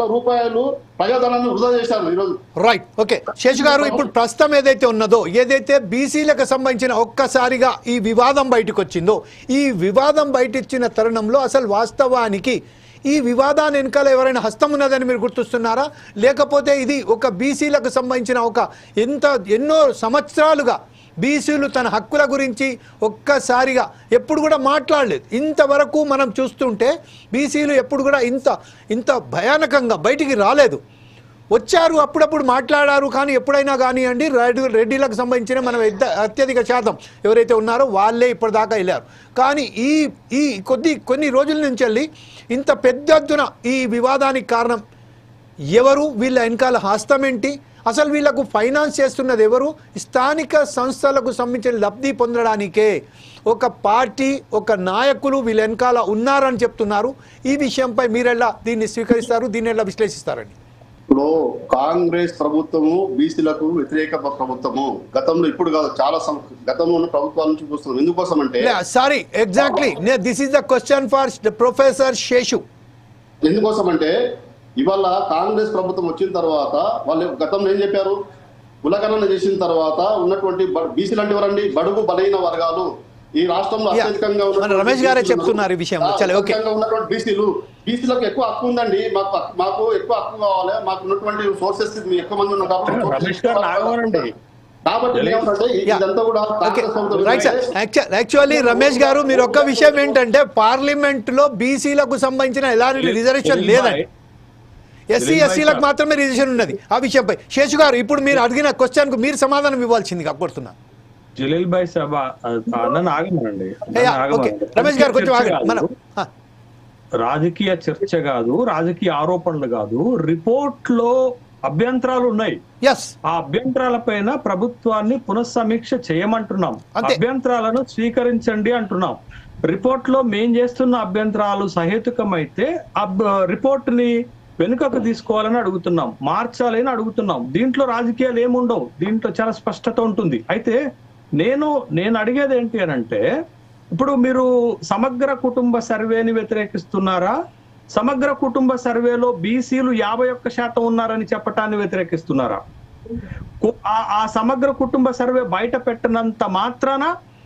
కోట్ల రూపాయలు ప్రజాధనాన్ని వృధా చేశారు ఈరోజు. రైట్ ఓకే శేషు గారు ఇప్పుడు ప్రస్తుతం ఏదైతే ఉన్నదో ఏదైతే బీసీలకు సంబంధించిన ఒక్కసారిగా ఈ వివాదం బయటకు వచ్చిందో ఈ వివాదం బయటిచ్చిన తరుణంలో అసలు వాస్తవానికి ఈ వివాదాన్ని వెనకాల ఎవరైనా హస్తం ఉన్నదని మీరు గుర్తిస్తున్నారా? లేకపోతే ఇది ఒక బీసీలకు సంబంధించిన ఒక ఎంత ఎన్నో సంవత్సరాలుగా బీసీలు తన హక్కుల గురించి ఒక్కసారిగా ఎప్పుడు కూడా మాట్లాడలేదు. ఇంతవరకు మనం చూస్తుంటే బీసీలు ఎప్పుడు కూడా ఇంత ఇంత భయానకంగా బయటికి రాలేదు. వచ్చారు అప్పుడప్పుడు మాట్లాడారు కానీ ఎప్పుడైనా కానివ్వండి రెడ్డి రెడ్డిలకు సంబంధించిన మనం అత్యధిక శాతం ఎవరైతే ఉన్నారో వాళ్ళే ఇప్పటిదాకా వెళ్ళారు. కానీ ఈ ఈ కొద్ది కొన్ని రోజుల నుంచి వెళ్ళి ఇంత పెద్ద ఈ వివాదానికి కారణం ఎవరు? వీళ్ళ వెనకాల హస్తమేంటి ఏంటి? అసలు వీళ్ళకు ఫైనాన్స్ చేస్తున్నది ఎవరు? స్థానిక సంస్థలకు సంబంధించిన లబ్ధి పొందడానికే ఒక పార్టీ ఒక నాయకులు వీళ్ళ వెనకాల ఉన్నారని చెప్తున్నారు. ఈ విషయంపై మీరెలా దీన్ని స్వీకరిస్తారు? దీన్ని ఎలా విశ్లేషిస్తారండి? ఇప్పుడు కాంగ్రెస్ ప్రభుత్వము బీసీలకు వ్యతిరేక ప్రభుత్వము. గతంలో ఇప్పుడు కాదు చాలా గతంలో ఉన్న ప్రభుత్వాల నుంచి చూస్తున్నాం. ఎందుకోసం అంటే sorry exactly this is the question for professor Seshu ఎందుకోసం అంటే ఇవాళ కాంగ్రెస్ ప్రభుత్వం వచ్చిన తర్వాత వాళ్ళు గతంలో ఏం చెప్పారు? కులగణన చేసిన తర్వాత ఉన్నటువంటి బీసీలు అంటే ఎవరండి బడుగు బలైన వర్గాలు ఈ రాష్ట్రంలో. అత్యధికంగా రమేష్ గారే బీసీలు చెప్తున్నారు ఈ ఉన్నటువంటి బీసీలు బీసీలకు ఎక్కువ హక్కు ఉందండి. మాకు మాకు ఎక్కువ హక్కు కావాలి. మాకు ఉన్నటువంటి సోర్సెస్ ఎక్కువ మంది ఉన్నారు కాబట్టి యాక్చువల్లీ రమేష్ గారు మీరు ఒక్క విషయం ఏంటంటే పార్లమెంట్లో బీసీలకు సంబంధించిన ఎలాంటి రిజర్వేషన్ లేదండి. ఎస్సీ ఎస్సీలకు. మాత్రమే రిజర్వేషన్ ఉన్నది. ఆ విషయంపై శేషు గారు ఇప్పుడు మీరు అడిగిన క్వశ్చన్కు మీరు సమాధానం ఇవ్వాల్సిందిగా కోరుతున్నా జలీల్ భాయ్ సభ రమేష్ గారు కొంచెం మనం రాజకీయ చర్చ కాదు రాజకీయ ఆరోపణలు కాదు. రిపోర్ట్లో అభ్యంతరాలు ఉన్నాయి. ఆ అభ్యంతరాల పైన ప్రభుత్వాన్ని పునఃసమీక్ష చేయమంటున్నాం. అభ్యంతరాలను స్వీకరించండి అంటున్నాం. రిపోర్ట్లో మేం చేస్తున్న అభ్యంతరాలు సహేతుకమైతే అబ్- రిపోర్ట్ని వెనుకకు తీసుకోవాలని అడుగుతున్నాం. మార్చాలి అని అడుగుతున్నాం. దీంట్లో రాజకీయాలు ఏముండవు? దీంట్లో చాలా స్పష్టత ఉంటుంది. అయితే నేను నేను అడిగేది ఏంటి అని అంటే ఇప్పుడు మీరు సమగ్ర కుటుంబ సర్వేని వ్యతిరేకిస్తున్నారా? సమగ్ర కుటుంబ సర్వేలో బీసీలు యాభై ఒక్క శాతం ఉన్నారని చెప్పటాన్ని వ్యతిరేకిస్తున్నారా? ఆ సమగ్ర కుటుంబ సర్వే బయట పెట్టినంత మాత్రాన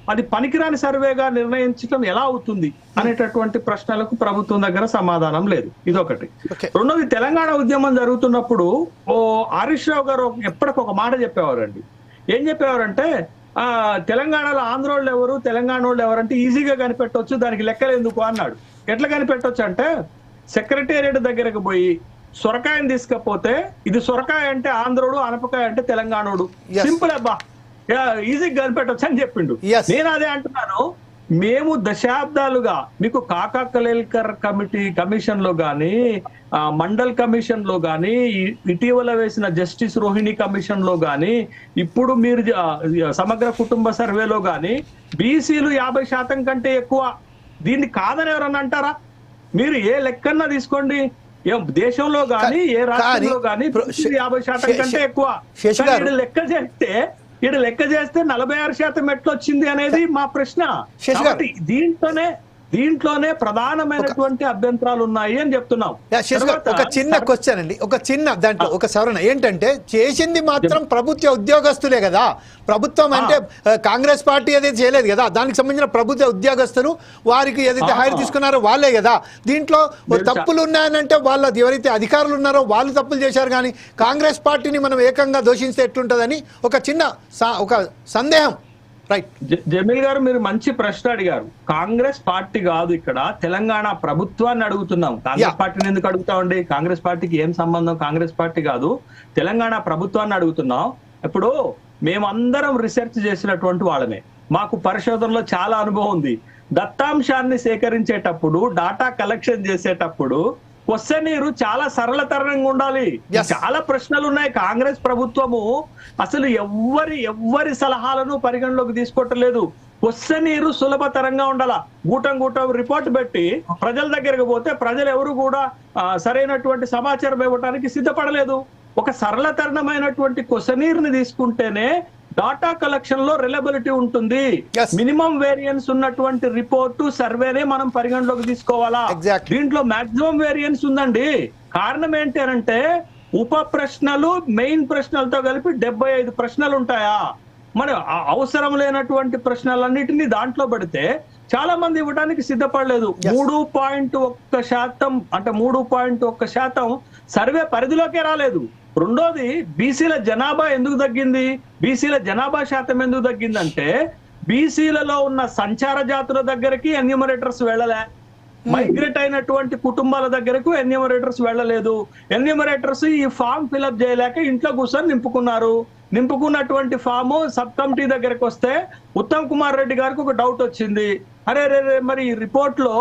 అది పనికిరాని సర్వేగా నిర్ణయించడం ఎలా అవుతుంది అనేటటువంటి ప్రశ్నలకు ప్రభుత్వం దగ్గర సమాధానం లేదు. ఇదొకటి. రెండోది తెలంగాణ ఉద్యమం జరుగుతున్నప్పుడు ఓ హరీష్ రావు గారు ఎప్పటికి ఒక మాట చెప్పేవారండి. ఏం చెప్పేవారంటే ఆ తెలంగాణలో ఆంధ్రోళ్ళు ఎవరు తెలంగాణ వాళ్ళు ఎవరంటే ఈజీగా కనిపెట్టవచ్చు దానికి లెక్కలు ఎందుకు అన్నాడు. ఎట్లా కనిపెట్టొచ్చు అంటే సెక్రటేరియట్ దగ్గరకు పోయి సొరకాయని తీసుకపోతే ఇది సొరకాయ అంటే ఆంధ్రోడు అనపకాయ అంటే తెలంగాణోడు. సింపుల్ అబ్బా. ఈజీగా కనిపెట్టొచ్చు అని చెప్పిండు. నేను అదే అంటున్నాను మేము దశాబ్దాలుగా మీకు కాకా కలేల్కర్ కమిటీ కమిషన్లో గాని మండల్ కమిషన్లో గాని ఇటీవల వేసిన జస్టిస్ రోహిణి కమిషన్లో గాని ఇప్పుడు మీరు సమగ్ర కుటుంబ సర్వేలో గాని బీసీలు యాభై శాతం కంటే ఎక్కువ. దీన్ని కాదని ఎవరన్నా అంటారా? మీరు ఏ లెక్కన్నా తీసుకోండి. ఏ దేశంలో గాని ఏ రాష్ట్రంలో గాని యాభై శాతం కంటే ఎక్కువ. లెక్క చేస్తే ఈడ లెక్క చేస్తే నలభై ఆరు శాతం ఎట్లొచ్చింది అనేది మా ప్రశ్న. దీంట్లోనే దీంట్లోనే ప్రధానమైనటువంటి అభ్యంతరాలు ఉన్నాయి అని చెప్తున్నాం. ఒక చిన్న క్వశ్చన్ అండి. ఒక చిన్న దాంట్లో ఒక సవరణ. ఏంటంటే చేసింది మాత్రం ప్రభుత్వ ఉద్యోగస్తులే కదా. ప్రభుత్వం అంటే కాంగ్రెస్ పార్టీ ఏదైతే చేయలేదు కదా. దానికి సంబంధించిన ప్రభుత్వ ఉద్యోగస్తులు వారికి ఏదైతే. హైర్ తీసుకున్నారో వాళ్ళే కదా. దీంట్లో తప్పులు ఉన్నాయనంటే వాళ్ళ ఎవరైతే అధికారులు ఉన్నారో వాళ్ళు తప్పులు చేశారు కానీ కాంగ్రెస్ పార్టీని మనం ఏకంగా దోషిస్తే ఎట్లుంటుందని ఒక చిన్న ఒక సందేహం. రైట్ జమీల్ గారు మీరు మంచి ప్రశ్న అడిగారు. కాంగ్రెస్ పార్టీ కాదు ఇక్కడ తెలంగాణ ప్రభుత్వాన్ని అడుగుతున్నాం. కాంగ్రెస్. పార్టీని ఎందుకు అడుగుతామండి? కాంగ్రెస్ పార్టీకి ఏం సంబంధం? కాంగ్రెస్ పార్టీ కాదు. తెలంగాణ ప్రభుత్వాన్ని అడుగుతున్నాం. ఇప్పుడు మేమందరం రీసెర్చ్ చేసినటువంటి వాళ్ళమే. మాకు పరిశోధనలో చాలా అనుభవం ఉంది. దత్తాంశాన్ని సేకరించేటప్పుడు డాటా కలెక్షన్ చేసేటప్పుడు క్వశ్చనీరు చాలా సరళతరంగా ఉండాలి. చాలా ప్రశ్నలు ఉన్నాయి కాంగ్రెస్ ప్రభుత్వము అసలు ఎవ్వరి ఎవ్వరి సలహాలను పరిగణలోకి తీసుకోవట్లేదు. క్వశ్చనీరు సులభతరంగా ఉండాల? గూటం గూటం రిపోర్ట్ పెట్టి ప్రజల దగ్గరకు పోతే ప్రజలు ఎవరు కూడా సరైనటువంటి సమాచారం ఇవ్వడానికి సిద్ధపడలేదు. ఒక సరళతరణమైనటువంటి క్వశ్చనీర్ని తీసుకుంటేనే డాటా కలెక్షన్లో రిలబిలిటీ ఉంటుంది. మినిమం వేరియన్స్ ఉన్నటువంటి రిపోర్టు సర్వేనే మనం పరిగణలోకి తీసుకోవాలా. దీంట్లో మాక్సిమం వేరియన్స్ ఉందండి. కారణం ఏంటి అనంటే ఉప ప్రశ్నలు మెయిన్ ప్రశ్నలతో కలిపి డెబ్బై ఐదు ప్రశ్నలు ఉంటాయా? మరి అవసరం లేనటువంటి ప్రశ్నలన్నిటినీ దాంట్లో పెడితే చాలా మంది ఇవ్వడానికి సిద్ధపడలేదు. మూడు పాయింట్ ఒక్క శాతం అంటే మూడు పాయింట్ ఒక్క శాతం సర్వే పరిధిలోకే రాలేదు. రెండోది బీసీల జనాభా ఎందుకు తగ్గింది? బీసీల జనాభా శాతం ఎందుకు తగ్గిందంటే బీసీలలో ఉన్న సంచార జాతుల దగ్గరికి ఎన్యూమరేటర్స్ వెళ్ళలే. మైగ్రేట్ అయినటువంటి కుటుంబాల దగ్గరకు ఎన్యూమరేటర్స్ వెళ్ళలేదు. ఎన్యూమరేటర్స్ ఈ ఫామ్ ఫిలప్ చేయలేక ఇంట్లో కూర్చొని నింపుకున్నారు. నింపుకున్నటువంటి ఫామ్ సబ్ కమిటీ దగ్గరకు వస్తే ఉత్తమ్ కుమార్ రెడ్డి గారికి ఒక డౌట్ వచ్చింది. అరే రే మరి రిపోర్ట్లో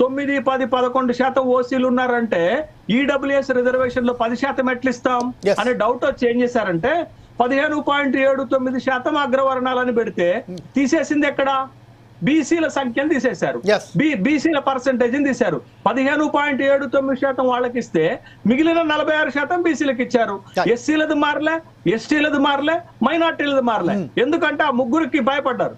తొమ్మిది పది పదకొండు శాతం ఓసీలు ఉన్నారంటే ఈడబ్ల్యూఎస్ రిజర్వేషన్లో పది శాతం ఎట్లా ఇస్తాం Yes. అనే డౌట్ వచ్చి ఏం చేశారంటే పదిహేను పాయింట్ ఏడు తొమ్మిది శాతం అగ్రవర్ణాలని పెడితే తీసేసింది ఎక్కడ? బీసీల సంఖ్యను తీసేశారు. బీసీల పర్సంటేజ్ తీశారు. పదిహేను పాయింట్ ఏడు తొమ్మిది శాతం వాళ్ళకి ఇస్తే మిగిలిన నలభై ఆరు శాతం బీసీలకు ఇచ్చారు. ఎస్సీలది మారలే ఎస్టీలది మారలే మైనార్టీలది మారలే. ఎందుకంటే ఆ ముగ్గురికి భయపడ్డారు.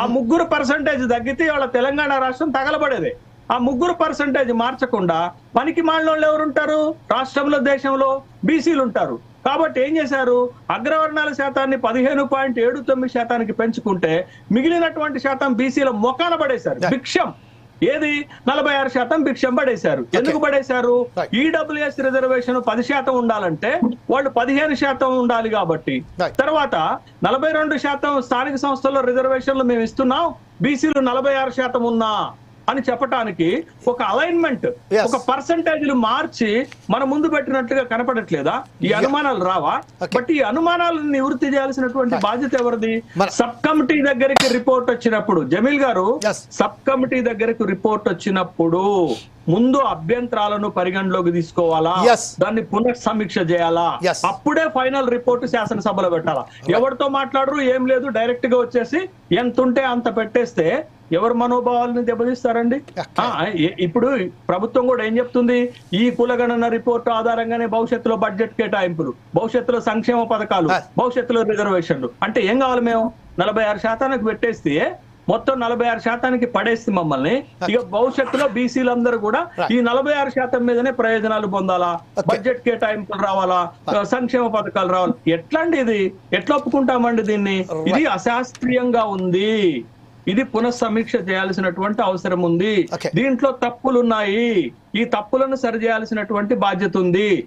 ఆ ముగ్గురు పర్సంటేజ్ తగ్గితే వాళ్ళ తెలంగాణ రాష్ట్రం తగలబడేది. ఆ ముగ్గురు పర్సంటేజ్ మార్చకుండా పనికి మాలినోళ్ళు ఎవరు ఉంటారు రాష్ట్రంలో దేశంలో బీసీలు ఉంటారు. కాబట్టి ఏం చేశారు? అగ్రవర్ణాల శాతాన్ని పదిహేను పాయింట్ ఏడు తొమ్మిది శాతానికి పెంచుకుంటే మిగిలినటువంటి శాతం బీసీల మొఖాన పడేశారు. భిక్షం. ఏది? నలభై ఆరు శాతం భిక్షం పడేశారు. ఎందుకు పడేశారు. ఈడబ్ల్యూఎస్ రిజర్వేషన్ పది శాతం ఉండాలంటే వాళ్ళు పదిహేను శాతం ఉండాలి కాబట్టి. తర్వాత నలభై రెండు శాతం స్థానిక సంస్థల్లో రిజర్వేషన్లు మేము ఇస్తున్నాం. బీసీలు నలభై ఆరు శాతం ఉన్నా. అని చెప్పటానికి ఒక అలైన్మెంట్. ఒక పర్సంటేజ్లు మార్చి మన ముందు పెట్టినట్టుగా కనపడట్లేదా ఈ అనుమానాలు రావా. బట్ ఈ అనుమానాలను నివృత్తి చేయాల్సినటువంటి బాధ్యత ఎవరిది సబ్ కమిటీ దగ్గరికి రిపోర్ట్ వచ్చినప్పుడు జమీల్ గారు. సబ్ కమిటీ దగ్గరకు రిపోర్ట్ వచ్చినప్పుడు ముందు అభ్యంతరాలను పరిగణలోకి తీసుకోవాలా. దాన్ని పునఃసమీక్ష చేయాలా. అప్పుడే ఫైనల్ రిపోర్ట్ శాసనసభలో పెట్టాలా ఎవరితో మాట్లాడరు ఏం లేదు డైరెక్ట్గా వచ్చేసి ఎంత ఉంటే అంత పెట్టేస్తే ఎవరు మనోభావాలను దెబ్బతీస్తారండి? ఇప్పుడు ప్రభుత్వం కూడా ఏం చెప్తుంది? ఈ కులగణన రిపోర్ట్ ఆధారంగానే భవిష్యత్తులో బడ్జెట్ కేటాయింపులు భవిష్యత్తులో సంక్షేమ పథకాలు. భవిష్యత్తులో రిజర్వేషన్లు. అంటే ఏం కావాలి మేము? నలభై ఆరు శాతానికి పెట్టేస్తే మొత్తం నలభై ఆరు శాతానికి పడేస్తే మమ్మల్ని. ఇక భవిష్యత్తులో బీసీలందరూ కూడా ఈ నలభై ఆరు శాతం మీదనే ప్రయోజనాలు పొందాలా. బడ్జెట్ కేటాయింపులు రావాలా? సంక్షేమ పథకాలు రావాలి? ఎట్లా అండి ఇది? ఎట్లా ఒప్పుకుంటామండి దీన్ని? ఇది అశాస్త్రీయంగా ఉంది. ఇది పునఃసమీక్ష చేయాల్సినటువంటి అవసరం ఉంది. దీంట్లో తప్పులు ఉన్నాయి ఈ తప్పులను సరిచేయాల్సినటువంటి బాధ్యత ఉంది.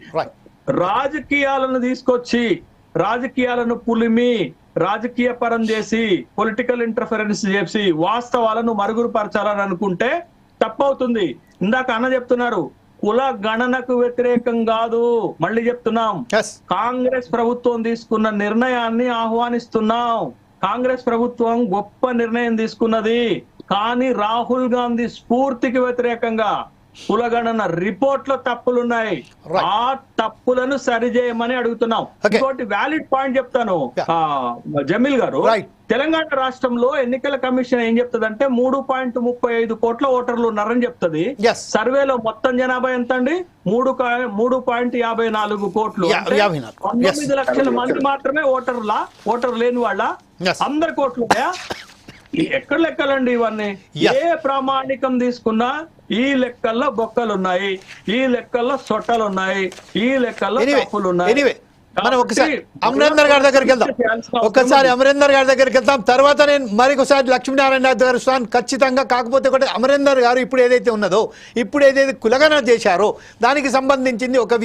రాజకీయాలను తీసుకొచ్చి రాజకీయాలను పులిమి రాజకీయ పరం చేసి పొలిటికల్ ఇంటర్ఫరెన్స్ చేసి వాస్తవాలను మరుగుపరచాలని అనుకుంటే తప్పవుతుంది. ఇందాక అన్న చెప్తున్నారు కుల గణనకు వ్యతిరేకం కాదు. మళ్ళీ చెప్తున్నాం. కాంగ్రెస్ ప్రభుత్వం తీసుకున్న నిర్ణయాన్ని ఆహ్వానిస్తున్నాం. కాంగ్రెస్ ప్రభుత్వం గొప్ప నిర్ణయం తీసుకున్నది. కానీ రాహుల్ గాంధీ స్ఫూర్తికి వ్యతిరేకంగా కులగణన రిపోర్ట్లో తప్పులున్నాయి. ఆ తప్పులను సరిచేయమని అడుగుతున్నాం. ఇంకోటి వ్యాలిడ్ పాయింట్ చెప్తాను జమీల్ గారు. తెలంగాణ రాష్ట్రంలో ఎన్నికల కమిషన్ ఏం చెప్తుందంటే మూడు పాయింట్ ముప్పై ఐదు కోట్ల ఓటర్లు ఉన్నారని చెప్తది. సర్వేలో మొత్తం జనాభా ఎంత అండి మూడు మూడు పాయింట్ యాభై నాలుగు కోట్లు అంటే. పంతొమ్మిది. లక్షల మంది మాత్రమే ఓటర్లా ఓటర్ లేని వాళ్ళ. అందరి కోట్లు ఎక్కడ లెక్కలండి ఇవన్నీ. ఏ ప్రామాణికం తీసుకున్నా ఈ లెక్కల్లో బొక్కలు ఉన్నాయి ఈ లెక్కల్లో సొట్టలు ఉన్నాయి ఈ లెక్కల్లో ఎనీవే తప్పులు ఉన్నాయి ఎనీవే మనం ఒకసారి అమరేందర్ గారి దగ్గరికి వెళ్దాం ఒక్కసారి. అమరేందర్ గారి దగ్గరికి వెళ్దాం తర్వాత నేను మరొకసారి లక్ష్మీనారాయణ గారు వస్తాను ఖచ్చితంగా కాకపోతే ఒకటి అమరేందర్ గారు ఇప్పుడు ఏదైతే ఉన్నదో ఇప్పుడు ఏదైతే కులగన చేశారో దానికి సంబంధించింది ఒక